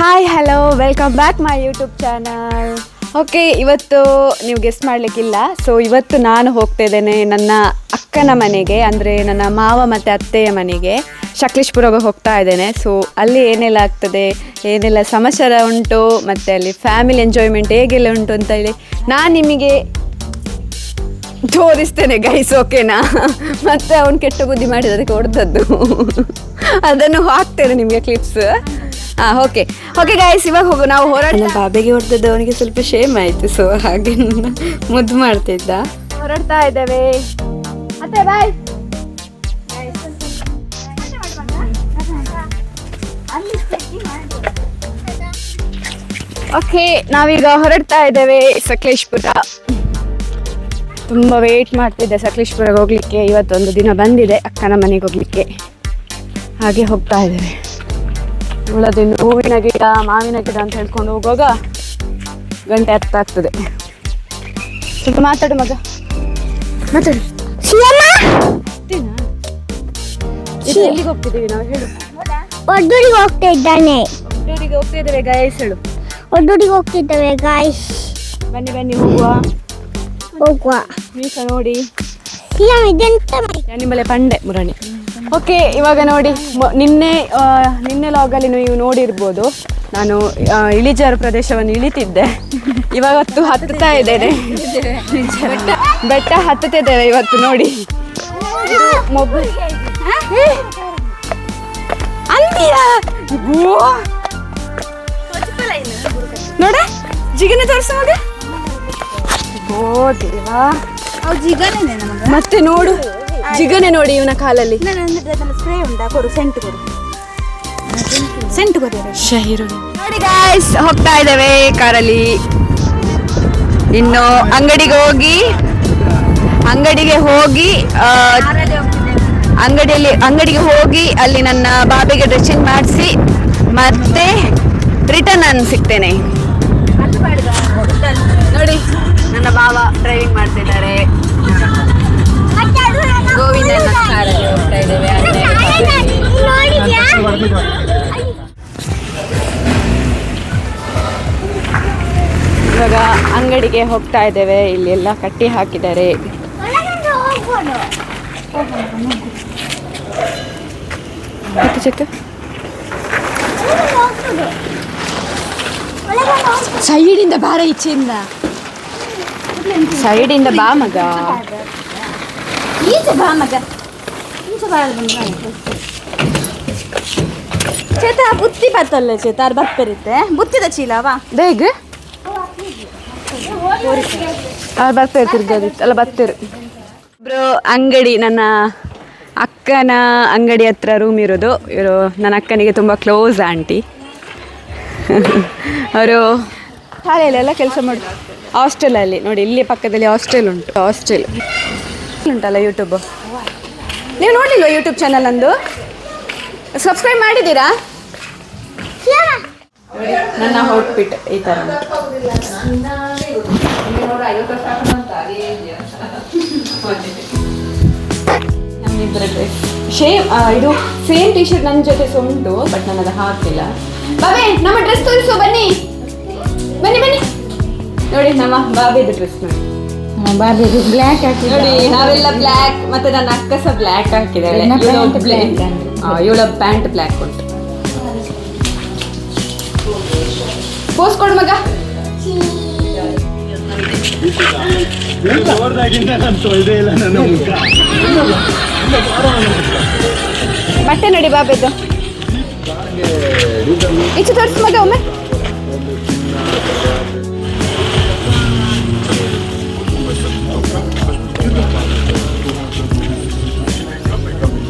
Hi hello welcome back my YouTube channel okay ಇವತ್ತು ನೀವು guest ಮಾಡಲಿಕ್ಕಿಲ್ಲ. So ಇವತ್ತು ನಾನು ಹೋಗ್ತಾ ಇದ್ದೇನೆ ನನ್ನ ಅಕ್ಕನ ಮನೆಗೆ, ಅಂದರೆ ನನ್ನ ಮಾವ ಮತ್ತು ಅತ್ತೆಯ ಮನೆಗೆ. ಶಕ್ಲೇಶ್ಪುರಗೆ ಹೋಗ್ತಾ ಇದ್ದೇನೆ. ಸೊ ಅಲ್ಲಿ ಏನೆಲ್ಲ ಆಗ್ತದೆ, ಏನೆಲ್ಲ ಸಮಾಚಾರ ಉಂಟು, ಮತ್ತು ಅಲ್ಲಿ ಫ್ಯಾಮಿಲಿ ಎಂಜಾಯ್ಮೆಂಟ್ ಹೇಗೆಲ್ಲ ಉಂಟು ಅಂತ ಹೇಳಿ ನಾನು ನಿಮಗೆ ತೋರಿಸ್ತೇನೆ ಗೈಸ್ ಓಕೆನಾ ಮತ್ತೆ ಅವ್ನು ಕೆಟ್ಟ ಬುದ್ಧಿ ಮಾಡಿದ ಅದಕ್ಕೆ ಹೊಡೆದದ್ದು. ಅದನ್ನು ಹಾಕ್ತೇನೆ ನಿಮಗೆ ಕ್ಲಿಪ್ಸ್ ಓಕೆ ಓಕೆ ಗಾಯ್ಸ್ ಇವಾಗ ಹೋಗು ನಾವು ಹೋರಾಡ ಬಾಬೆಗೆ ಹೊಡೆದದ್ದು ಅವನಿಗೆ ಸ್ವಲ್ಪ ಶೇಮ್ ಆಯ್ತು ಸೊ ಹಾಗೆ ಮುದ್ದು ಮಾಡ್ತಿದ್ದ ಹೊರಡ್ತಾ ಇದ್ದೇವೆ. ಮತ್ತೆ ಬಾಯ್ ಓಕೆ ನಾವೀಗ ಹೊರಡ್ತಾ ಇದ್ದೇವೆ ಸಕಲೇಶ್ಪುರ. ತುಂಬ ವೇಟ್ ಮಾಡ್ತಿದ್ದೆ ಸಕಲೇಶ್ಪುರಗೆ ಹೋಗ್ಲಿಕ್ಕೆ. ಇವತ್ತೊಂದು ದಿನ ಬಂದಿದೆ ಅಕ್ಕನ ಮನೆಗೆ ಹೋಗ್ಲಿಕ್ಕೆ. ಹಾಗೆ ಹೋಗ್ತಾ ಇದ್ದೇವೆ. ಉಳದಿನ ಹೂವಿನ ಗಿಡ ಮಾವಿನ ಗಿಡ ಅಂತ ಹೇಳ್ಕೊಂಡು ಹೋಗುವಾಗ ಗಂಟೆ ಅರ್ಥ ಆಗ್ತದೆ. ಸ್ವಲ್ಪ ಮಾತಾಡು ಮಗ. ಮಾತಾಡು. ಎಲ್ಲಿಗೆ ಹೋಗ್ತಿದ್ದೀವಿ ನಾವು ಹೇಳು. ಒಡ್ಡೂರಿಗೆ ಹೋಗ್ತಾ ಇದ್ದಾನೆ. ಹೋಗ್ತಾ ಇದ್ದೇವೆ ಗಾಯಸ್ ಹೇಳು. ಒಡ್ಡೂರಿಗೆ ಹೋಗ್ತಿದ್ದೇವೆ ಗಾಯ್ಸ್ ಬನ್ನಿ ಬನ್ನಿ ಹೋಗುವ. ಹೋಗುವ. ಮೀಸ ನೋಡಿ. ಪಂಡೆ ಮುರಾಣಿ. ಓಕೆ, ಇವಾಗ ನೋಡಿ ನಿನ್ನೆ ನಿನ್ನೆ ಲಾಗಲ್ಲಿ ನೀವು ನೋಡಿರ್ಬೋದು, ನಾನು ಇಳಿಜಾರು ಪ್ರದೇಶವನ್ನು ಇಳಿತಿದ್ದೆ. ಇವಾಗತ್ತು ಹತ್ತುತ್ತಾ ಇದ್ದೇನೆ. ಬೆಟ್ಟ ಹತ್ತುತ್ತಿದ್ದೇವೆ ಇವತ್ತು ನೋಡಿ. ಮೊಬೈಲ್! ನೋಡ, ಜಿಗಿನ ತೋರಿಸುವಾಗ ಓ ದೇವಾ ಮತ್ತೆ ನೋಡು ಜಿಗನೆ ನೋಡಿ ಇವನ ಕಾಲಲ್ಲಿ. ಸ್ಪ್ರೇ ಉಂಟಾ ಕೊಡು ಸೆಂಟ್ ಕೊಡು. ಸೆಂಟ್ ಕೊಡು. ನೋಡಿ ಗಾಯ್ಸ್ ಹೋಗ್ತಾ ಇದ್ದೇವೆ ಕಾರಲ್ಲಿ. ಇನ್ನು ಅಂಗಡಿಗೆ ಹೋಗಿ ಅಂಗಡಿಗೆ ಹೋಗಿ ಅಂಗಡಿಯಲ್ಲಿ ಅಂಗಡಿಗೆ ಹೋಗಿ ಅಲ್ಲಿ ನನ್ನ ಬಾಬಿಗೆ ಡ್ರೆಸ್ಸಿಂಗ್ ಮಾಡಿಸಿ ಮತ್ತೆ ರಿಟರ್ನ್ ನಾನು ಸಿಗ್ತೇನೆ. ನೋಡಿ ನನ್ನ ಬಾಬಾ ಡ್ರೈವಿಂಗ್ ಮಾಡ್ತಿದ್ದಾರೆ. ಕಾರಲ್ಲಿ ಹೋಗ್ತಾ ಇದ್ದೇವೆ. ಇವಾಗ ಅಂಗಡಿಗೆ ಹೋಗ್ತಾ ಇದ್ದೇವೆ. ಇಲ್ಲಿ ಎಲ್ಲ ಕಟ್ಟಿ ಹಾಕಿದ್ದಾರೆ. ಚೆಕ್. ಸೈಡಿಂದ ಬಾರ ಈಚೆಯಿಂದ ಸೈಡಿಂದ ಬಾ ಮಗ. ಈಚೆ ಬಾ ಮಗ. ಈಚೆ ಚೇತ, ಬುತ್ತಿ ಬತ್ತಲ್ಲ ಚೇತ, ಅದು ಬರ್ತರಿತ್ತೆ ಬುತ್ತಿದ ಚೀಲವಾ ಬೇಗ? ಅಲ್ಲಿ ಬರ್ತಾರೆ ತಿರ್ಗೋದಿತ್ತು ಅಲ್ಲ ಬರ್ತಾರೆ ಇಬ್ರು ಅಂಗಡಿ, ನನ್ನ ಅಕ್ಕನ ಅಂಗಡಿ ಹತ್ರ ರೂಮ್ ಇರೋದು. ಇವರು ನನ್ನ ಅಕ್ಕನಿಗೆ ತುಂಬ ಕ್ಲೋಸ್ ಆಂಟಿ ಅವರು ಶಾಲೆಯಲ್ಲೆಲ್ಲ ಕೆಲಸ ಮಾಡಿ ಹಾಸ್ಟೆಲಲ್ಲಿ ನೋಡಿ, ಇಲ್ಲಿ ಪಕ್ಕದಲ್ಲಿ ಹಾಸ್ಟೆಲ್ ಉಂಟು. ಹಾಸ್ಟೆಲ್ ಉಂಟಲ್ಲ ಯೂಟ್ಯೂಬ್ ನೀವು ನೋಡಿಲ್ವ ಯೂಟ್ಯೂಬ್ ಚಾನಲ್ ಅಂದು ಸಬ್ಸ್ಕ್ರೈಬ್ ಮಾಡಿದ್ದೀರಾ? ನನ್ನ ಔಟ್ಫಿಟ್ ಈ ಥರ ನಮ್ಮಿಬ್ಬರ ಡ್ರೆಸ್ ಶೇಮ್ ಇದು ಸೇಮ್ ಟಿ ಶರ್ಟ್ ನನ್ನ ಜೊತೆ ಉಂಟು ಬಟ್ ನಾನು ಅದು ಹಾಕಿಲ್ಲ ಬಾಬೆ ನಮ್ಮ ಡ್ರೆಸ್ ತೋರಿಸು ಬನ್ನಿ. ಬನ್ನಿ ಬನ್ನಿ. ನೋಡಿ ನಮ್ಮ ಬಾಬೆದು ಡ್ರೆಸ್ ನೋಡಿ. ಬಾಬಿ ಬ್ಲ್ಯಾಕ್ ನೋಡಿ ನಾವೆಲ್ಲ ಬ್ಲ್ಯಾಕ್ ಮತ್ತೆ ನನ್ನ ಅಕ್ಕ ಸಹ ಬ್ಲ್ಯಾಕ್ ಹಾಕಿದ್ದಾಳೆ. ಇವಳ ಪ್ಯಾಂಟ್ ಬ್ಲ್ಯಾಕ್ ಉಂಟು. ಪೋಸ್ ಕೊಡು ಮಗ. ಬಟ್ಟೆ ನೋಡಿ ಬಾಬೆದು. ಇಚ್ಚು ತೋರಿಸ್ ಮಗ ಒಮ್ಮೆ.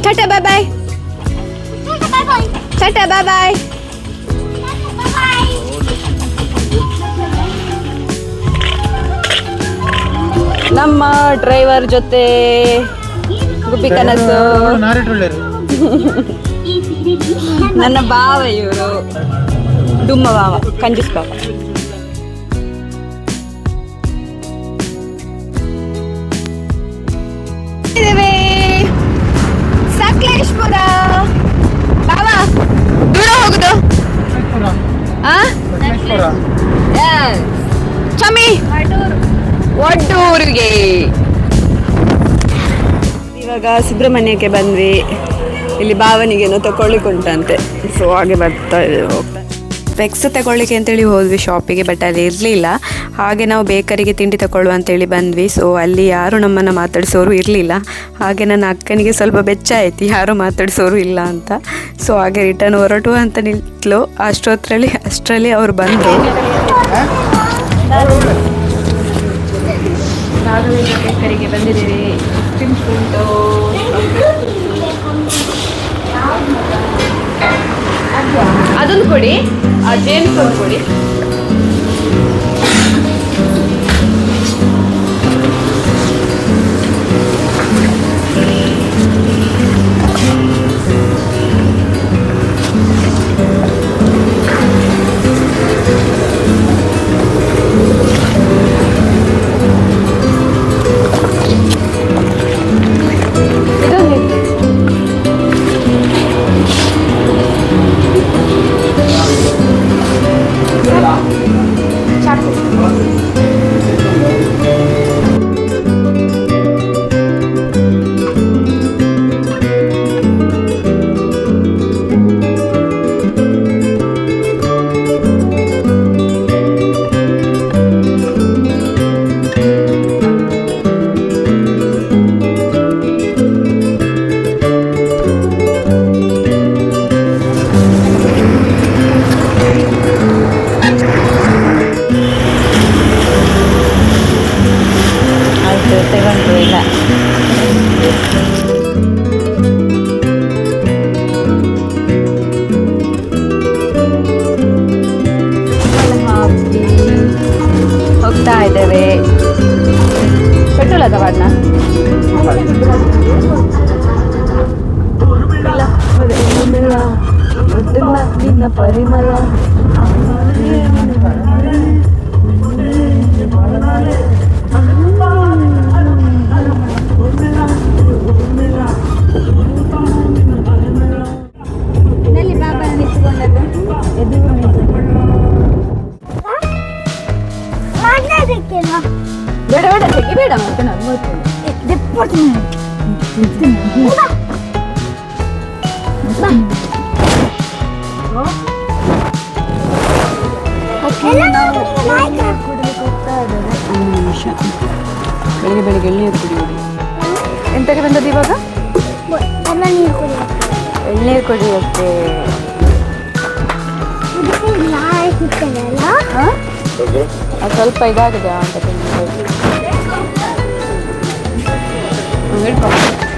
ಟಾಟಾ ಬಾಯ್ ಬಾಯ್ ಟಾಟಾ ಬಾಯ್ ಬಾಯ್ ನಮ್ಮ ಡ್ರೈವರ್ ಜೊತೆ ಗುಬ್ಬಿ ಕನಸು. ನನ್ನ ಬಾವ ಇವರು. ಡುಮ್ಮ ಬಾವ ಕಂಜೂಸ್ ಬಾವ ಸಕಲೇಶ್ಪುರ ಬಾವ ದೂರ ಹೋಗುದು. ಚಮಿ ಇವಾಗ ಸುಬ್ರಹ್ಮಣ್ಯಕ್ಕೆ ಬಂದ್ವಿ. ಇಲ್ಲಿ ಭಾವನಿಗೇನೋ ತಗೊಳ್ಳಿಕ್ಕುಂಟಂತೆ ಸೊ ಹಾಗೆ ಬರ್ತಾ ಇದೆ. ಹೋಗ್ತಾ ಸ್ಪೆಕ್ಸ್ ತಗೊಳ್ಳಿಕ್ಕೆ ಅಂತೇಳಿ ಹೋದ್ವಿ ಶಾಪಿಗೆ ಬಟ್ ಅಲ್ಲಿ ಇರಲಿಲ್ಲ. ಹಾಗೆ ನಾವು ಬೇಕರಿಗೆ ತಿಂಡಿ ತಗೊಳ್ಳುವ ಅಂತೇಳಿ ಬಂದ್ವಿ. ಸೊ ಅಲ್ಲಿ ಯಾರು ನಮ್ಮನ್ನು ಮಾತಾಡಿಸೋರು ಇರಲಿಲ್ಲ. ಹಾಗೆ ನನ್ನ ಅಕ್ಕನಿಗೆ ಸ್ವಲ್ಪ ಬೆಚ್ಚ ಆಯ್ತು. ಯಾರು ಮಾತಾಡಿಸೋರು ಇಲ್ಲ ಅಂತ. ಸೊ ಹಾಗೆ ರಿಟರ್ನ್ ಹೊರಟು ಅಂತ ನಿಂತಲು. ಅಷ್ಟೊತ್ತರಲ್ಲಿ, ಅಷ್ಟರಲ್ಲಿ ಅವರು ಬಂದರು. ಬೇಕರಿಗೆ ಅದೊಂದು ಕೊಡಿ. ಆ ಜೇನು ಒಂದು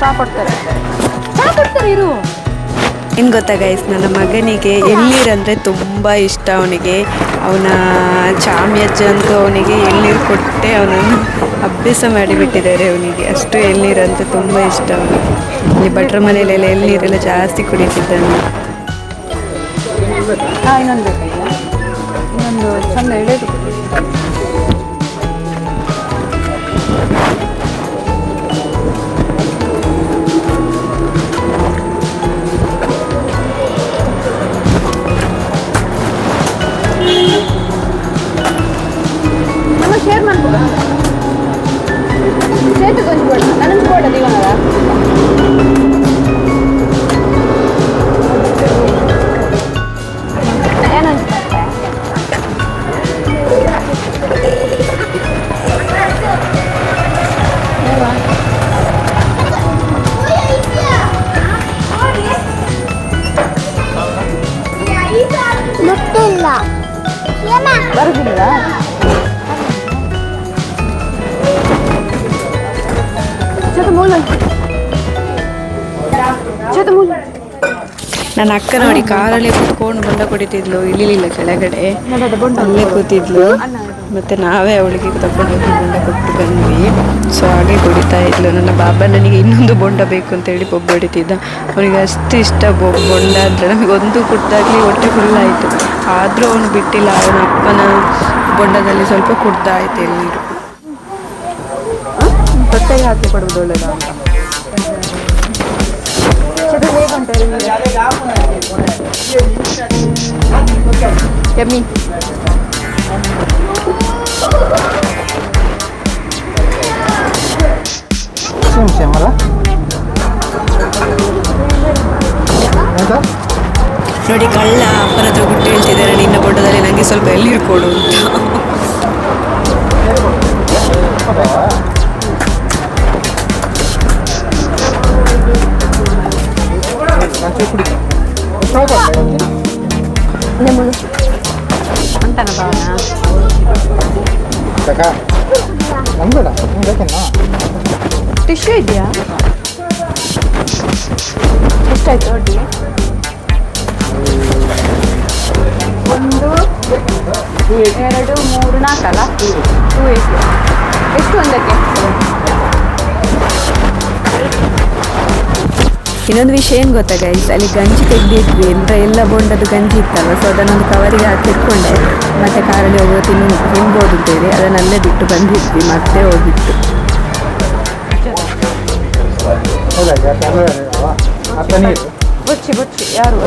ಚಾ ಕೊಡ್ತಾರೆ. ಚಾ ಕೊಡ್ತಾರೆ ಇರು. ಏನು ಗೊತ್ತಾ ಗೈಸ್ ನನ್ನ ಮಗನಿಗೆ ಎಳ್ನೀರಂದರೆ ತುಂಬ ಇಷ್ಟ ಅವನಿಗೆ. ಅವನ ಚಾಮ್ಯಜ್ಜ ಅಂತೂ ಅವನಿಗೆ ಎಳ್ನೀರು ಕೊಟ್ಟೆ ಅವನನ್ನು ಅಭ್ಯಾಸ ಮಾಡಿಬಿಟ್ಟಿದ್ದಾರೆ ಅವನಿಗೆ. ಅಷ್ಟು ಎಳ್ನೀರಂತ ತುಂಬ ಇಷ್ಟ ಅವನಿಗೆ. ಇಲ್ಲಿ ಭಟ್ರ ಮನೆಯಲ್ಲೆಲ್ಲ ಎಳ್ನೀರೆಲ್ಲ ಜಾಸ್ತಿ ಕುಡಿತಿದ್ದಾನೆ. ಇನ್ನೊಂದು ಇನ್ನೊಂದು ಚಂದ 감사합니다. ನನ್ನ ಅಕ್ಕ ನೋಡಿ ಕಾರಲ್ಲಿ ಕುತ್ಕೊಂಡು ಬಂಡ ಕುಡಿತಿದ್ಲು ಇಳಿಲಿಲ್ಲ ಕೆಳಗಡೆ. ಅಲ್ಲೇ ಕೂತಿದ್ಲು. ಮತ್ತೆ ನಾವೇ ಅವಳಿಗೆ ತಗೊಂಡು ಹೋಗಿ ಬೊಂಡ ಕೊಟ್ಟು ಬಂದ್ವಿ. ಸೊ ಹಾಗೆ ಕುಡಿತಾ ಇದ್ಲು. ನನ್ನ ಬಾಬಾ ನನಗೆ ಇನ್ನೊಂದು ಬೊಂಡ ಬೇಕು ಅಂತ ಹೇಳಿ ಬೊಬ್ಬ ಹೊಡಿತಿದ್ದ ಅವನಿಗೆ ಅಷ್ಟು ಇಷ್ಟ ಬೊಂಡ ಅಂದರೆ ನಮಗೆ ಒಂದು ಕುಡ್ದಾಗ್ಲಿ ಹೊಟ್ಟೆ ಫುಲ್ ಆದರೂ ಅವನು ಬಿಟ್ಟಿಲ್ಲ. ಅವನ ಅಪ್ಪನ ಬೊಂಡದಲ್ಲಿ ಸ್ವಲ್ಪ ಕುಡ್ದಾಯ್ತು ಎಲ್ಲರೂ ಹೊಟ್ಟೆಗೆ ಹಾಕಿ ಕೊಡುವುದು ಒಳ್ಳೆಯದ ಅಲ್ಲ ಎಂತ ನೋಡಿ ಕಳ್ಳ ಅಪ್ಪನ ಹತ್ರ ಬಿಟ್ಟು ಹೇಳ್ತಿದ್ದಾರೆ, ನಿನ್ನ ಫೋಟೋದಲ್ಲಿ ನನಗೆ ಸ್ವಲ್ಪ ಎಲ್ಲಿರು ಕೊಡು ಅಂತ. ಅಂತಾನ ಭಾವನ ತಕ ನಮ್ಗೆ ಬೇಡ ನಿಮ್ಗೆ ಬೇಕೇನಾ? ಟಿಶ್ಯೂ ಇದೆಯಾ? ಎಷ್ಟಾಯ್ತು? ನೋಡಿ. ಒಂದು, ಎರಡು, ಮೂರು, ನಾಲ್ಕಲ್ಲ? ಟೂ ಏಯ್ಟಿ ಎಷ್ಟು ಒಂದಕ್ಕೆ? ಇನ್ನೊಂದು ವಿಷಯ ಏನು ಗೊತ್ತಾ ಗೈಸ್ ಅಲ್ಲಿ ಗಂಜಿ ತೆಗೆದಿದ್ವಿ. ಅಂದರೆ ಎಲ್ಲ ಬೊಂಡದ್ದು ಗಂಜಿ ಇತ್ತಲ್ಲ ಸೊ ಅದನ್ನೊಂದು ಕವರಿಗೆ ಹಾಕಿ ಇಟ್ಕೊಂಡೆ. ಮತ್ತೆ ಕಾರಲ್ಲಿ ಹೋಗುವ ತಿನ್ನು ತಿನ್ಬೋದು ಅಂತೇಳಿ ಅದನ್ನಲ್ಲೇ ಬಿಟ್ಟು ಬಂದಿದ್ವಿ. ಮತ್ತೆ ಹೋಗಿತ್ತು. ಬೊಚ್ಚಿ ಬೊಚ್ಚಿ. ಯಾರು?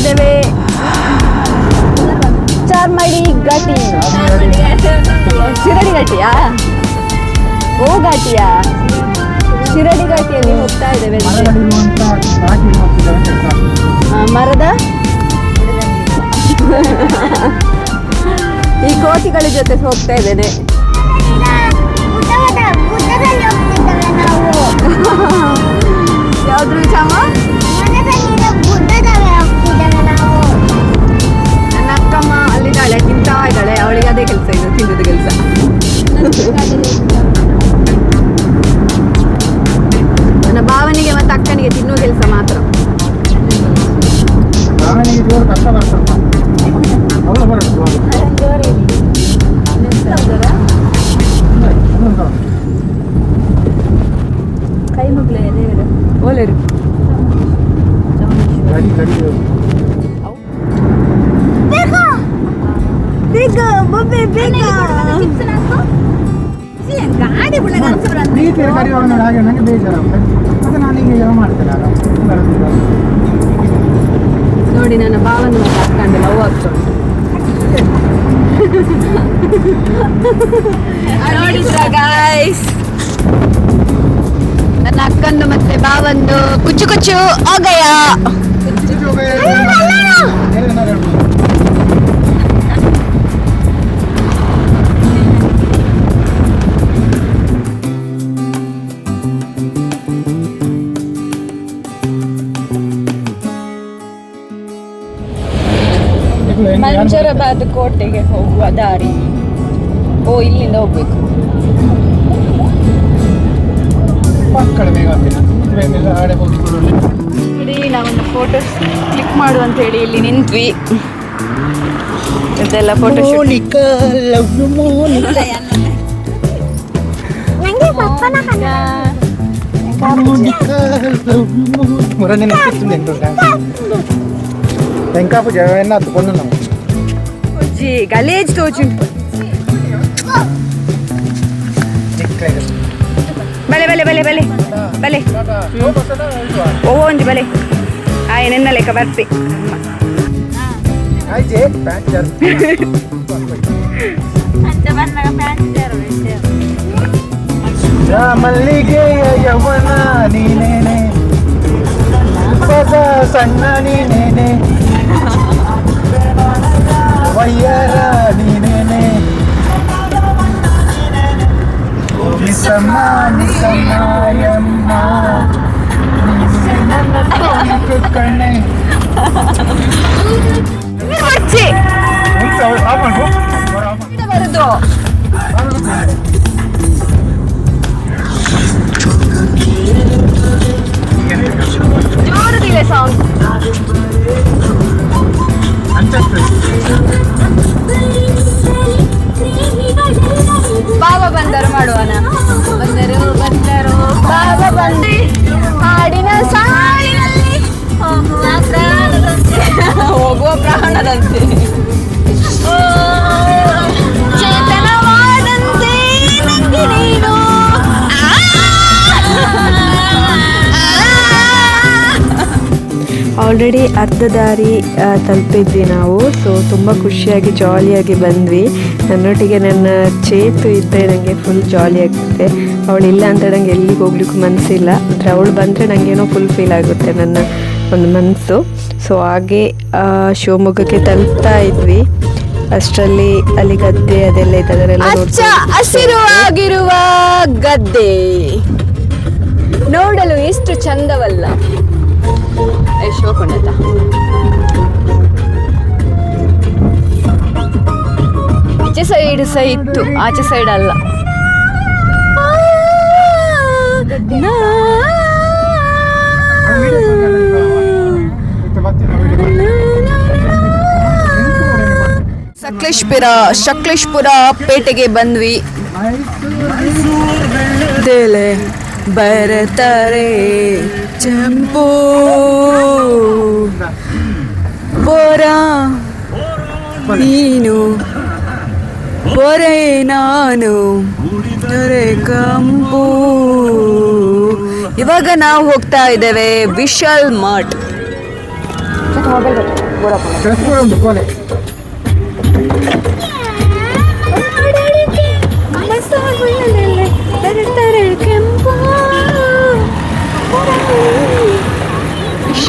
ಇದ್ದೇವೆ ಚಾರ್ಮಡಿ ಘಾಟಿ. ಶಿರಡಿ ಘಾಟಿಯಾ? ಓ ಘಾಟಿಯಾ? ಶಿರಡಿ ಘಾಟಿಯಲ್ಲಿ ಹೋಗ್ತಾ ಇದ್ದೇವೆ ಮರದ? ಈ ಕೋತಿಗಳ ಜೊತೆ ಹೋಗ್ತಾ ಇದ್ದೇನೆ. ಯಾವ್ದು ಚಾಮ? ಅವಳಿಗೆ ಅದೇ ಕೆಲಸ ಇದು ತಿಂದದ ಕೆಲಸ ನನ್ನ ಭಾವನಿಗೆ ಮತ್ತು ಅಕ್ಕನಿಗೆ ತಿನ್ನುವ ಕೆಲಸ ಮಾತ್ರ ರಾಮನಿಗೆ ಜೋರು ಕಷ್ಟ ಬರ್ತಪ್ಪ ಅವರು ಬರುತ್ತೆ ಜೋರು ಇನ್ನೊಂದು ಕೈ ಮುಗ್ಲೆ ಓಲೇರು ಬೇಗ ಬೊಬ್ಬೆ ಬೇಗ. ಗಾಡಿ ಬಿಡ ಪ್ರೀತಿಯಲ್ಲಿ ಕರೆಯುವಾಗ ನೋಡಿ ಹಾಗೆ ನನಗೆ ಬೇಜಾರಾಗ್ತದೆ ಮತ್ತೆ ನಾನು ಹೀಗೆ ಯಾವ ಮಾಡ್ತೇನೆ ಆಗ. ಬರೋದಿಲ್ಲ. ನೋಡಿ ನನ್ನ ಭಾವನ ಮತ್ತೆ ಅಕ್ಕಂಡು ಲವ್ ಆಗ್ತಾ ನೋಡಿದ್ರ ಗಾಯ್ಸ್ ನನ್ನ ಅಕ್ಕಂದು ಮತ್ತೆ ಭಾವಂದು. ಕುಚ್ಚು ಕುಚ್ಚು ಹೋಗಯ್ಯ. ಹೈದರಾಬಾದ್ ಕೋಟೆಗೆ ಹೋಗುವ ದಾರಿ ಓ ಇಲ್ಲಿಂದ ಹೋಗ್ಬೇಕು ನೋಡಿ ನಾವೊಂದು ಫೋಟೋಸ್ ಕ್ಲಿಕ್ ಮಾಡು ಅಂತ ಹೇಳಿ ಇಲ್ಲಿ ನಿಂತ್ವಿ ಇದೆಲ್ಲ ಫೋಟೋ ಮೂರನೇ ನೆನಪಿತ್ತು ನೆಂಟು ವೆಂಕಾಪು ಜಗನ್ನ ಹತ್ಕೊಂಡು ನಾವು ಜಿ ಗಲೇಜ್ ತೋಚುಂಟು ಚಿಕ್ಕ ಇದು. ಬಲೆ ಬಲೆ ಬಲೆ ಬಲೆ ಬಲೆ ಓ ಒಂಜಿ ಬಲೆ ಆಯ್ ನಿನ್ನ ಲೆಕ್ಕ ಬರ್ತಿ ಆಯ್ತು ಪ್ಯಾಂಟ್ ಜಾಸ್ತಿ ಯಾ ಮಲ್ಲಿಗೆಯ ಯೌವನ ನೀನೇನೆ ಹೊಸ ಸಣ್ಣ ನೀನೇನೆ ವಯ್ಯರ ನೀನೇನೆ ನಿಸಮ್ಮ ನಿಸಮ್ಮಯಮ್ಮ ನೀನೆ ನನ್ನ ತೋಳಿಗೆ ಆಲ್ರೆಡಿ ಅರ್ಧ ದಾರಿ ತಲುಪಿದ್ವಿ ನಾವು. ಸೊ ತುಂಬ ಖುಷಿಯಾಗಿ ಜಾಲಿಯಾಗಿ ಬಂದ್ವಿ. ನನ್ನೊಟ್ಟಿಗೆ ನನ್ನ ಚೇತು ಇದ್ದರೆ ನನಗೆ ಫುಲ್ ಜಾಲಿ ಆಗುತ್ತೆ ಇಲ್ಲ ಅಂತ ನನಗೆ ಎಲ್ಲಿಗೆ ಹೋಗ್ಲಿಕ್ಕೂ ಮನಸ್ಸಿಲ್ಲ ಅಂದರೆ ಅವಳು ಬಂದರೆ ನನಗೇನೋ ಫುಲ್ ಫೀಲ್ ಆಗುತ್ತೆ ನನ್ನ ಒಂದು ಮನಸ್ಸು ಸೊ ಹಾಗೆ ಶಿವಮೊಗ್ಗಕ್ಕೆ ತಲುಪ್ತಾ ಇದ್ವಿ. ಅಷ್ಟರಲ್ಲಿ ಅಲ್ಲಿ ಗದ್ದೆ ಅದೆಲ್ಲ ನೋಡ್ಕೊಂಡು ಹಸಿರುವಾಗಿರುವ ಗದ್ದೆ. ನೋಡಲು ಎಷ್ಟು ಚಂದವಲ್ಲ. ಶಿವಕೊಂಡತ ಈಚೆ ಸೈಡ್ ಸಹ ಇತ್ತು ಆಚೆ ಸೈಡ್ ಅಲ್ಲ. ಸಕ್ಲೇಶ್ಪುರ ಸಕಲೇಶ್ಪುರ ಪೇಟೆಗೆ ಬಂದ್ವಿ. ದೇಲೆ ಬರತಾರೆ ಚಂಪು ಬೋರ ನೀನು. ಬೊರೆ ನಾನು. ದೊರೆ ಕಂಪು. ಇವಾಗ ನಾವು ಹೋಗ್ತಾ ಇದ್ದೇವೆ ವಿಶಾಲ್ ಮಾರ್ಟ್. ಕಳಿಸ್ಕೊಡು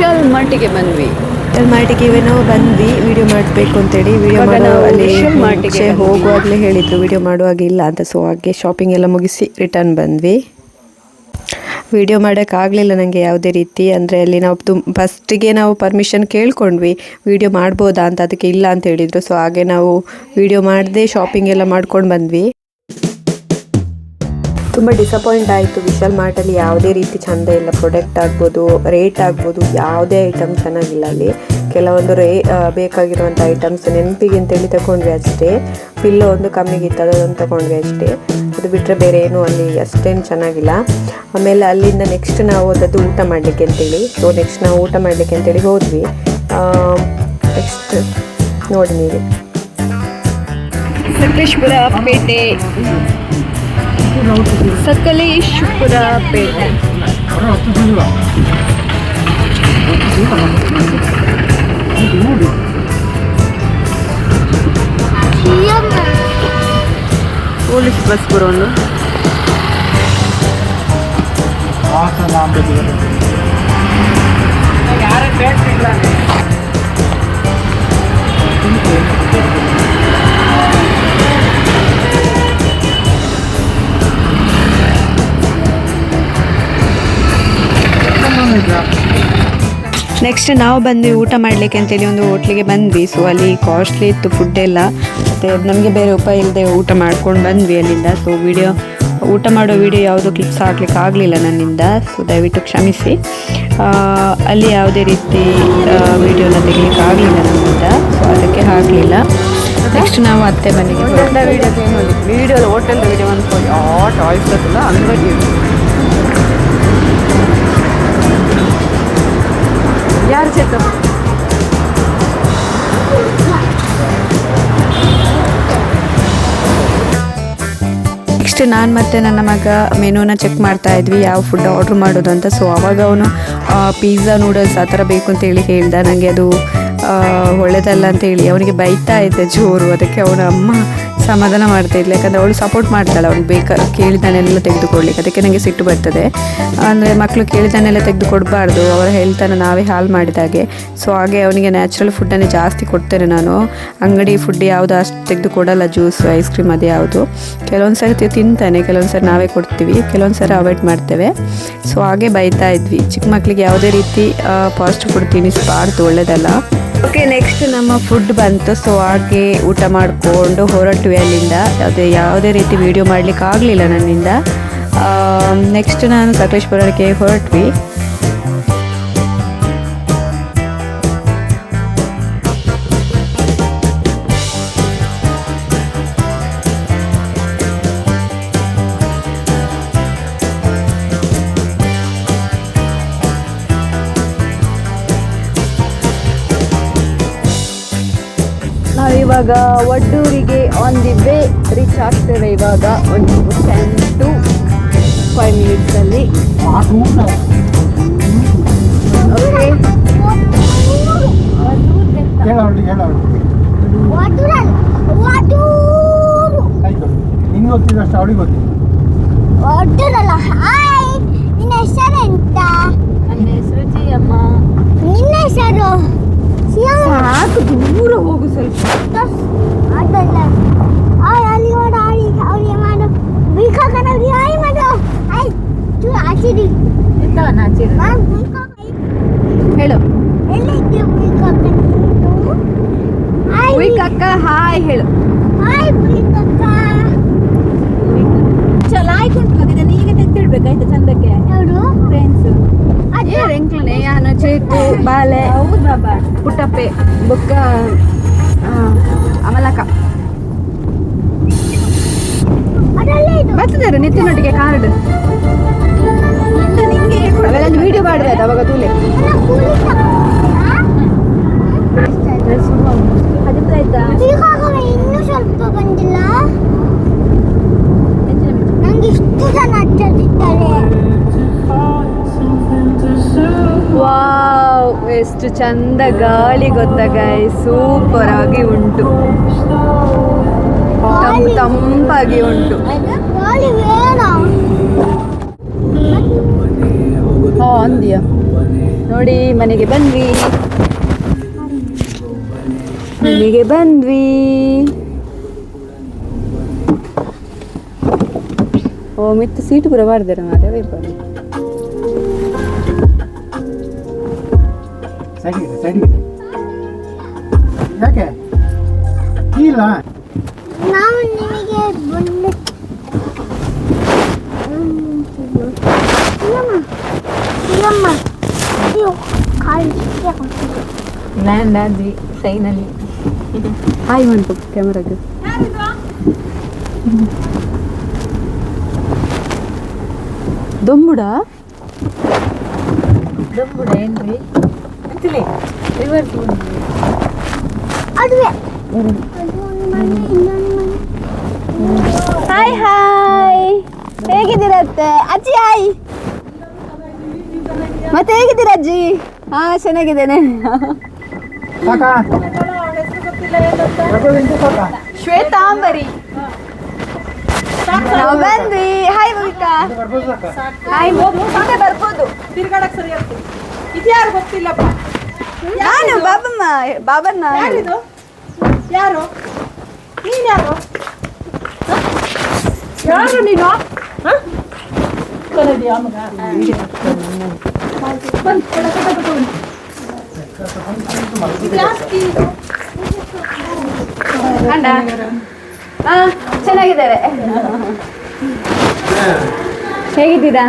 ವಿಶಾಲ್ ಮಾರ್ಟಿಗೆ ಬಂದ್ವಿ. ಮಾರ್ಟಿಗೆ ನಾವು ಬಂದ್ವಿ ವಿಡಿಯೋ ಮಾಡಬೇಕು ಅಂತೇಳಿ. ವಿಡಿಯೋ ಮಾಡೋ ಅಲ್ಲಿ ಮುಂಚೆ ಹೋಗುವಾಗಲೇ ಹೇಳಿದ್ರು ವಿಡಿಯೋ ಮಾಡುವಾಗ ಇಲ್ಲ ಅಂತ. ಸೊ ಹಾಗೆ ಶಾಪಿಂಗ್ ಎಲ್ಲ ಮುಗಿಸಿ ರಿಟರ್ನ್ ಬಂದ್ವಿ. ವಿಡಿಯೋ ಮಾಡೋಕ್ಕಾಗಲಿಲ್ಲ ನನಗೆ ಯಾವುದೇ ರೀತಿ. ಅಂದರೆ ಅಲ್ಲಿ ನಾವು ತುಮ್ ಫಸ್ಟಿಗೆ ನಾವು ಪರ್ಮಿಷನ್ ಕೇಳ್ಕೊಂಡ್ವಿ ವಿಡಿಯೋ ಮಾಡ್ಬೋದಾ ಅಂತ ಅದಕ್ಕೆ ಇಲ್ಲ ಅಂತ ಹೇಳಿದರು. ಸೊ ಹಾಗೆ ನಾವು ವಿಡಿಯೋ ಮಾಡದೆ ಶಾಪಿಂಗ್ ಎಲ್ಲ ಮಾಡ್ಕೊಂಡು ಬಂದ್ವಿ. ತುಂಬ ಡಿಸಪಾಯಿಂಟ್ ಆಯಿತು. ವಿಶಾಲ್ ಮಾರ್ಟಲ್ಲಿ ಯಾವುದೇ ರೀತಿ ಚಂದ ಇಲ್ಲ. ಪ್ರಾಡಕ್ಟ್ ಆಗ್ಬೋದು ರೇಟ್ ಆಗ್ಬೋದು, ಯಾವುದೇ ಐಟಮ್ ಚೆನ್ನಾಗಿಲ್ಲ ಅಲ್ಲಿ. ಕೆಲವೊಂದು ರೇ ಬೇಕಾಗಿರುವಂಥ ಐಟಮ್ಸ್ ನೆನಪಿಗೆ ಅಂತೇಳಿ ತಗೊಂಡ್ವಿ ಅಷ್ಟೇ. ಪಿಲ್ಲೋ ಒಂದು ಕಮ್ಮಿಗಿತ್ತು ಅದೊಂದು ತೊಗೊಂಡ್ವಿ ಅಷ್ಟೇ. ಅದು ಬಿಟ್ಟರೆ ಬೇರೆ ಏನು ಅಲ್ಲಿ ಅಷ್ಟೇನು ಚೆನ್ನಾಗಿಲ್ಲ. ಆಮೇಲೆ ಅಲ್ಲಿಂದ ನೆಕ್ಸ್ಟ್ ನಾವು ಹೋದದ್ದು ಊಟ ಮಾಡಲಿಕ್ಕೆ ಅಂತೇಳಿ. ಸೊ ನೆಕ್ಸ್ಟ್ ನಾವು ಊಟ ಮಾಡಲಿಕ್ಕೆ ಅಂತೇಳಿ ಹೋದ್ವಿ. ನೆಕ್ಸ್ಟ್ ನೋಡಿ ನೀವು. ಸಕಲೇಶ್ಪುರ ಪೇಟೆ. ಸಕಲೇಶ್ಪುರ ಪೇಟೆ ಪೊಲೀಸ್ ಬಸ್ ಬರೋನು ಹಾಸನ ಅಂಬುದು ನೆಕ್ಸ್ಟ್ ನಾವು ಬಂದ್ವಿ ಊಟ ಮಾಡಲಿಕ್ಕೆ ಅಂತೇಳಿ ಒಂದು ಹೋಟ್ಲಿಗೆ ಬಂದ್ವಿ. ಸೊ ಅಲ್ಲಿ ಕಾಸ್ಟ್ಲಿ ಇತ್ತು ಫುಡ್ ಎಲ್ಲ. ಮತ್ತು ನಮಗೆ ಬೇರೆ ಉಪಾಯ ಇಲ್ಲದೆ ಊಟ ಮಾಡ್ಕೊಂಡು ಬಂದ್ವಿ ಅಲ್ಲಿಂದ. ಸೊ ವಿಡಿಯೋ ಊಟ ಮಾಡೋ ವಿಡಿಯೋ ಯಾವುದೂ ಕ್ಲಿಪ್ಸ್ ಹಾಕ್ಲಿಕ್ಕೆ ಆಗಲಿಲ್ಲ ನನ್ನಿಂದ. ಸೊ ದಯವಿಟ್ಟು ಕ್ಷಮಿಸಿ. ಆ, ಅಲ್ಲಿ ಯಾವುದೇ ರೀತಿ ವಿಡಿಯೋನ ತೆಗಿಲಿಕ್ಕೆ ಆಗಲಿಲ್ಲ ನನ್ನಿಂದ. ಸೊ ಅದಕ್ಕೆ ಆಗಲಿಲ್ಲ ನೆಕ್ಸ್ಟ್ ನಾವು ಅತ್ತೆ ಮನೆಗೆ ವೀಡಿಯೋ ಹೋಟೆಲ್ ವಿಡಿಯೋ ಅಂದ್ಕೊಂಡು ಯಾವ ಟಾಯ್ಸ್ ಅಂಗಡಿ. ನೆಕ್ಸ್ಟ್ ನಾನು ಮತ್ತೆ ನನ್ನ ಮಗ ಮೆನುನ ಚೆಕ್ ಮಾಡ್ತಾ ಇದ್ವಿ, ಯಾವ ಫುಡ್ ಆರ್ಡ್ರ್ ಮಾಡೋದು ಅಂತ. ಸೊ ಅವಾಗ ಅವನು ಪಿಜ್ಜಾ ನೂಡಲ್ಸ್ ಆ ಥರ ಬೇಕು ಅಂತ ಹೇಳಿ ಹೇಳ್ದ. ನನಗೆ ಅದು ಒಳ್ಳೇದಲ್ಲ ಅಂತ ಹೇಳಿ ಅವನಿಗೆ ಬೈತಾ ಇದ್ದೆ ಜೋರು. ಅದಕ್ಕೆ ಅವನ ಅಮ್ಮ ಸಮಾಧಾನ ಮಾಡ್ತಾ ಇದ್ಲು. ಯಾಕಂದರೆ ಅವಳು ಸಪೋರ್ಟ್ ಮಾಡ್ತಾಳೆ ಅವಳು ಬೇಕಾ, ಕೇಳಿದಾನೆಲ್ಲ ತೆಗೆದುಕೊಳ್ಳಿಕ್ಕೆ. ಅದಕ್ಕೆ ನನಗೆ ಸಿಟ್ಟು ಬರ್ತದೆ. ಅಂದರೆ ಮಕ್ಕಳು ಕೇಳಿದಾನೆಲ್ಲ ತೆಗೆದು ಕೊಡಬಾರ್ದು ಅವರ ಹೆಲ್ತನ್ನು ನಾವೇ ಹಾಲು ಮಾಡಿದಾಗೆ ಸೊ ಹಾಗೆ ಅವನಿಗೆ ನ್ಯಾಚುರಲ್ ಫುಡ್ಡನ್ನೇ ಜಾಸ್ತಿ ಕೊಡ್ತೇನೆ ನಾನು. ಅಂಗಡಿ ಫುಡ್ ಯಾವುದು ಅಷ್ಟು ತೆಗೆದು ಕೊಡಲ್ಲ ಜ್ಯೂಸ್ ಐಸ್ ಕ್ರೀಮ್ ಅದು ಯಾವುದು. ಕೆಲವೊಂದು ಸರಿ ತಿಂತಾನೆ, ಕೆಲವೊಂದು ಸರಿ ನಾವೇ ಕೊಡ್ತೀವಿ. ಕೆಲವೊಂದು ಸರಿ ಅವಾಯ್ಡ್ ಮಾಡ್ತೇವೆ. ಸೊ ಹಾಗೆ ಬೈತಾ ಇದ್ವಿ. ಚಿಕ್ಕ ಮಕ್ಕಳಿಗೆ ಯಾವುದೇ ರೀತಿ ಫಾಸ್ಟ್ ಫುಡ್ ತಿನ್ನಿಸಬಾರ್ದು, ಒಳ್ಳೇದಲ್ಲ. ಓಕೆ ನೆಕ್ಸ್ಟ್ ನಮ್ಮ ಫುಡ್ ಬಂತು. ಸೊ ಹಾಗೆ ಊಟ ಮಾಡಿಕೊಂಡು ಹೊರಟ್ವಿ ಅಲ್ಲಿಂದ ಯಾವುದೇ ಯಾವುದೇ ರೀತಿ ವಿಡಿಯೋ ಮಾಡಲಿಕ್ಕೆ ಆಗಲಿಲ್ಲ ನನ್ನಿಂದ ನೆಕ್ಸ್ಟ್ ನಾನು ಸಕಲೇಶ್ಪುರಕ್ಕೆ ಹೊರಟ್ವಿ. ಇವಾಗ ವಡ್ಡೂರಿಗೆ ಆನ್ ದಿ ವೇ ರೀಚ್ ಆಗ್ತೇವೆ ಇವಾಗ. ಒಂದು ಟೆನ್ ಟು ಫೈವ್ ಮಿನಿಟ್ಸಲ್ಲಿ ಗೊತ್ತಿದ್ದಷ್ಟು ಅವಳಿಗೆ ಗೊತ್ತಿಲ್ಲ ವಟೂರಲ್ಲ ಹಾಯ್ ನಿನ್ನ ಹೆಸರು ಎಂತ ನನ್ನ ಹೆಸರು ಜಿಯಮ್ಮ. ನಿನ್ನ ಹೆಸರು? ಶಿವಮ್ಮ ಸಾಕು ದೂರ ಹೋಗು ಸ್ವಲ್ಪ. ಹೇಳು. ಅಕ್ಕ ಹಾಯ್ ಹೇಳು. ಆಯ್ ಬೀಕಾಕ ಚಲ ಆಯ್ಕೊಂಡು ಇದನ್ನ ಈಗ ತೆಗ್ದಿಡ್ಬೇಕಾಯ್ತಾ ಚಂದಕ್ಕೆ? ಫ್ರೆಂಡ್ಸ್ ಏ ರೆಂಕ್ಲನೆ ಯಾನ ಚೇತು ಬಾಲೆ ಪುಟ್ಟಪ್ಪೆ ಬೊಕ್ಕ ಅಮಲಕ. ಬರ್ತದಾರೆ ನಿತಿನೊಟ್ಟಿಗೆ ಕಾರ್ಡ್. ಅವೆಲ್ಲ ವಿಡಿಯೋ ಮಾಡಿದೆ ಅವಾಗ ತೂಲೆ? ನಂಗೆ ಇಷ್ಟು ಜನ ಹಚ್ಚದಿದ್ದಾರೆ ವಾವ್, ಎಷ್ಟು ಚಂದ ಗಾಳಿ ಗೊತ್ತಾ ಗಾಯ ಸೂಪರ್ ಆಗಿ ಉಂಟು. ತಂಪ್ ತಂಪಾಗಿ ಉಂಟು. ಹಾ, ಅಂದ್ಯಾ? ನೋಡಿ, ಮನೆಗೆ ಬಂದ್ವಿ. ಮನೆಗೆ ಬಂದ್ವಿ. ಓ ಮಿತ್ತು ಸೀಟ್ ಪೂರ ಮಾಡಿದಾರೆ ಮಾರೆ ವೇಪಾರಿ ಸೈಡಿಗೆ ಸೈಡಿಗೆ ಯಾಕೆ ಇಲ್ಲ ನಾವು ನಿಮಗೆ ಬಂದು ಇಲ್ಲಮ್ಮ ಅಯ್ಯೋ ಕಾಲು ಲ್ಯಾಂಡ್ ಆದ್ವಿ ಸೈನಲ್ಲಿ ಹಾಯ್ ಮಾಡ್ಬೇಕು ಕ್ಯಾಮ್ರಾಗೆ ದೊಂಬುಡ ದೊಂಬುಡ ಏನ್ರಿ ಅಂತಿಲಿ ರಿವರ್ಸ್ ಅದುವೆ. ಮನೆ ಇನ್ನೊಂದು ಮನೆ ಹಾಯ್ ಹಾಯ್ ಹೇಗಿದ್ದೀರತ್ತೆ? ಅಜ್ಜಿ ಹಾಯ್ ಮತ್ತೆ ಹೇಗಿದ್ದೀರ ಅಜ್ಜಿ? ಹಾ ಚೆನ್ನಾಗಿದ್ದೇನೆ. ಶ್ವೇತಾಂಬರಿ. ನಾವು ಬಂದ್ವಿ. ಹಾಯ್ ಬಬಿತಾ ಬರ್ಬೋದು ಹಾಯ್ ಬರ್ಬೋದು. ತಿರ್ಗಾಡಕ್ ಸರಿ ಆಗ್ತದೆ ಇದ್ಯಾರು ಗೊತ್ತಿಲ್ಲಪ್ಪ? ನಾನು ಬಾಬಮ್ಮ ಬಾಬನ್ನ ಯಾರಿದು? ಯಾರು? ನೀನ್ ಯಾರು? ಹ? ಯಾರು ನೀನು? ಮಗ? ಬಂದ್, ಕಡ, ಕಡ. ಕಂಡ ಹಾ ಚೆನ್ನಾಗಿದ್ದಾರೆ. ಹೇಗಿದ್ದೀರಾ?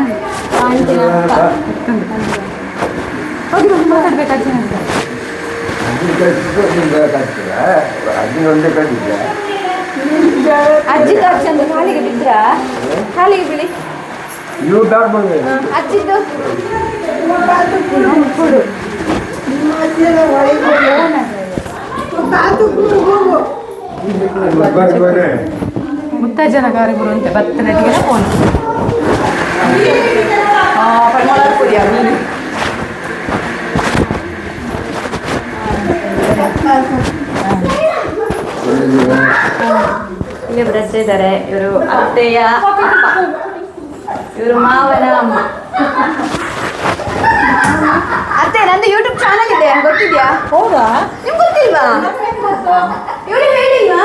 ಅಜ್ಜಿ ಚಂದ ಕಾಲಿಗೆ ಬಿದ್ರಾ ಕಾಲಿಗೆ ಬೀಳಿ. ನೀವು ತಗೊಂಡು ಅಜ್ಜಿದ್ದು. ಬರ್ಬೋದೆ ಮುತ್ತಜ್ಜನ ಗಾರಿಗಳು ಅಂತೆ ಭರತನಾಟ್ಯಕ್ಕೆ ಫೋನ್ ಪರಿಮಳ ಪುಡಿ ಇಲ್ಲಿ ಬ್ರಜ್ ಇದ್ದಾರೆ. ಇವರು ಅತ್ತೆಯ ಇವರು ಮಾವನ ಅಮ್ಮ. ಅತ್ತೆ ನಂದು ಯೂಟ್ಯೂಬ್ ಚಾನಲ್ ಇದೆ ಗೊತ್ತಿದ್ಯಾ? ಹೌದಾ? ನಿಮ್ಗೆ ಗೊತ್ತಿಲ್ವಾ? ಇವ್ರು ಹೇಳಿಲ್ವಾ?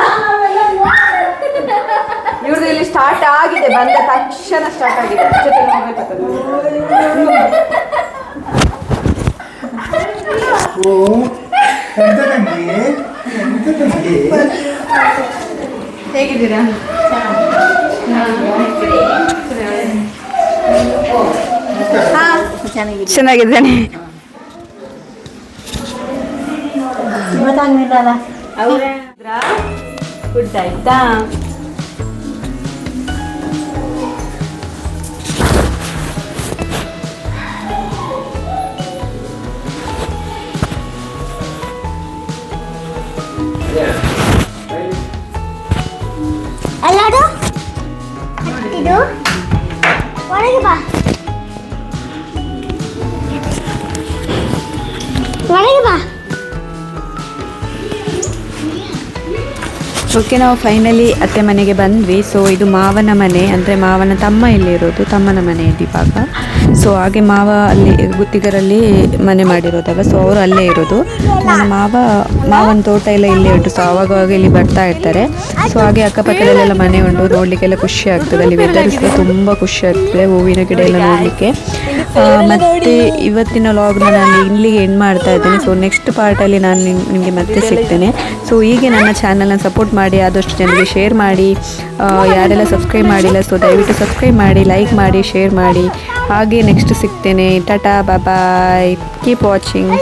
ಇವ್ರದ್ದು ಇಲ್ಲಿ ಸ್ಟಾರ್ಟ್ ಆಗಿದೆ ಬಂದ ತಕ್ಷಣ ಸ್ಟಾರ್ಟ್ ಆಗಿದೆ. ಜೊತೆ. ಓ ಎಂತ ತಂಗಿ ಎಂತ ತಂಗಿ ಹೇಗಿದ್ದೀರಾ ಚೆನ್ನಾಗಿದ್ದೇನೆ ಫುಡ್ ಆಯ್ತಾ? ಓಕೆ ನಾವು ಫೈನಲಿ ಅತ್ತೆ ಮನೆಗೆ ಬಂದ್ವಿ. ಸೊ ಇದು ಮಾವನ ಮನೆ. ಅಂದರೆ ಮಾವನ ತಮ್ಮ ಇಲ್ಲಿರೋದು ತಮ್ಮನ ಮನೆ ಇದು ಇವಾಗ ಸೊ ಹಾಗೆ ಮಾವ ಅಲ್ಲಿ ಗುತ್ತಿಗರಲ್ಲಿ ಮನೆ ಮಾಡಿರೋದಾಗ ಸೊ ಅವರು ಅಲ್ಲೇ ಇರೋದು. ನನ್ನ ಮಾವ, ಮಾವನ ತೋಟ ಎಲ್ಲ ಇಲ್ಲೇ ಉಂಟು. ಸೊ ಆವಾಗವಾಗ ಇಲ್ಲಿ ಬರ್ತಾ ಇರ್ತಾರೆ. ಸೊ ಹಾಗೆ ಅಕ್ಕಪಕ್ಕದಲ್ಲೆಲ್ಲ ಮನೆ ಉಂಟು. ನೋಡಲಿಕ್ಕೆಲ್ಲ ಖುಷಿ ಆಗ್ತದೆ. ಅಲ್ಲಿ ವೆದರ್ ತುಂಬ ಖುಷಿ ಆಗ್ತದೆ. ಹೂವಿನ ಗಿಡ ಎಲ್ಲ ನೋಡಲಿಕ್ಕೆ. ಮತ್ತೆ ಇವತ್ತಿನ ಲಾಗ್ನ ನಾನು ಇಲ್ಲಿಗೆ ಎಂಡ್ ಮಾಡ್ತಾ ಇದ್ದೇನೆ. ಸೊ ನೆಕ್ಸ್ಟ್ ಪಾರ್ಟಲ್ಲಿ ನಾನು ನಿಮಗೆ ಮತ್ತೆ ಸಿಗ್ತೇನೆ. ಸೊ ಹೀಗೆ ನನ್ನ ಚಾನಲ್ನ ಸಪೋರ್ಟ್ ಮಾಡಿ ಆದಷ್ಟು ಜನರಿಗೆ ಶೇರ್ ಮಾಡಿ. ಯಾರೆಲ್ಲ ಸಬ್ಸ್ಕ್ರೈಬ್ ಮಾಡಿಲ್ಲ ಸೊ ದಯವಿಟ್ಟು ಸಬ್ಸ್ಕ್ರೈಬ್ ಮಾಡಿ ಲೈಕ್ ಮಾಡಿ ಶೇರ್ ಮಾಡಿ. ಹಾಗೆ next ಸಿಗ್ತೇನೆ. Tata bye bye keep watching